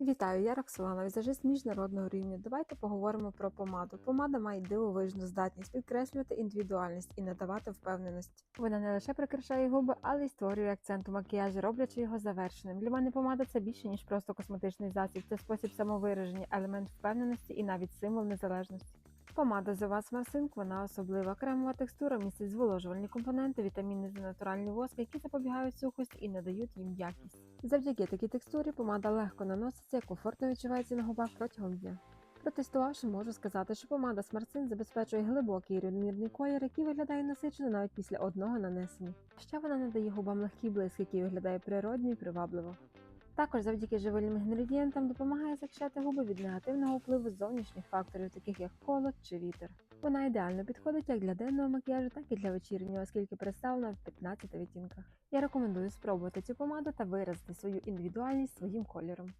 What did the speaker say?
Вітаю, я Роксолана, візажист міжнародного рівня. Давайте поговоримо про помаду. Помада має дивовижну здатність підкреслювати індивідуальність і надавати впевненість. Вона не лише прикрашає губи, але й створює акцент у макіяжі, роблячи його завершеним. Для мене помада це більше ніж просто косметичний засіб. Це спосіб самовираження, елемент впевненості і навіть символ незалежності. Помада The Was Masink, вона особлива. Кремова текстура містить зволожувальні компоненти, вітаміни та натуральні воски, які запобігають сухості і надають їм якість. Завдяки такій текстурі помада легко наноситься і комфортно відчувається на губах протягом дня. Протестувавши, можу сказати, що помада Смарцин забезпечує глибокий і рівномірний колір, який виглядає насичено навіть після одного нанесення. Ще вона надає губам легкий блиск, який виглядає природньо і привабливо. Також завдяки живильним інгредієнтам допомагає захищати губи від негативного впливу зовнішніх факторів, таких як холод чи вітер. Вона ідеально підходить як для денного макіяжу, так і для вечірнього, оскільки представлена в 15 відтінках. Я рекомендую спробувати цю помаду та виразити свою індивідуальність своїм кольором.